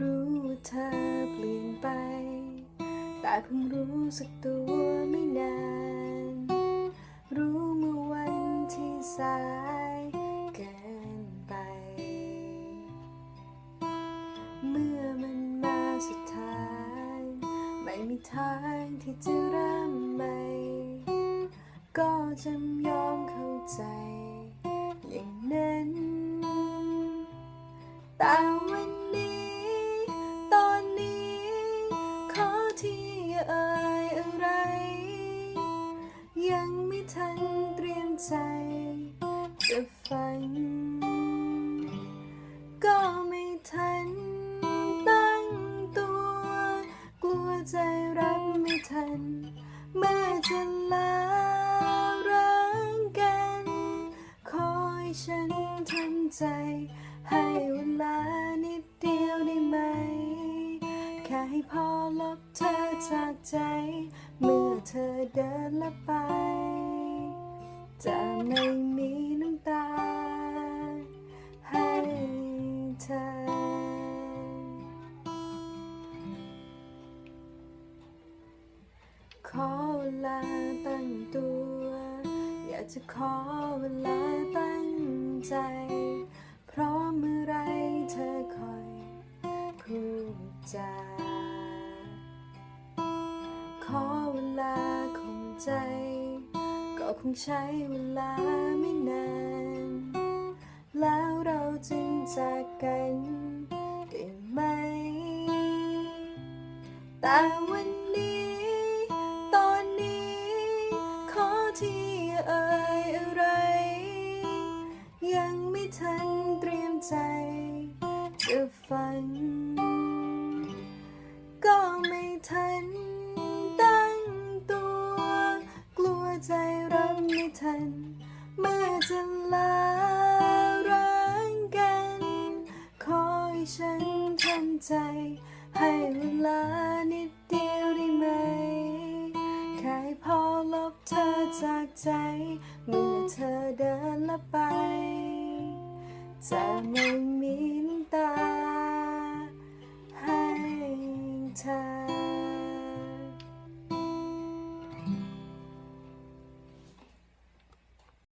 รู้เธอเปลี่ยนไป แต่เพิ่งรู้สึกตัวไม่นาน รู้เมื่อวันที่สายเกินไป เมื่อมันมาสุดท้างไม่มีทางที่จะเริ่มใหม่ ก็จะยอมเข้าใจ อย่างนั้นแต่ ที่อาเอ่ยอะไร ยังไม่ทันเตรียมใจจะฟังก็ไม่ทันตั้งตัว กลัวใจรับไม่ทัน เมื่อจะลาร้างกัน คอยฉันทำใจ ให้เวลานิดเดียว บเธอจากใจ เมื่อเธอเดินละไป จะไม่มีน้ำตา ให้เธอขอเวลาตั้งตัว อยากจะขอเวลาตั้งใจ เพราะ อเวลาคงใจ ก็คงใช้เวลาไม่นาน แล้วเราจึงจากกันได้ไหม แต่วันนี้ ตอนนี้ ขอที่อย่าเอ่ยอะไร ยังไม่ทันเตรียมใจจะฟัง ทัน เมื่อจะลาร้างกัน ขอให้ฉันทำใจ ให้เวลานิดเดียวได้ไหมแค่พอลบเธอจากใจ เมื่อเธอเดินละไป จะไม่มี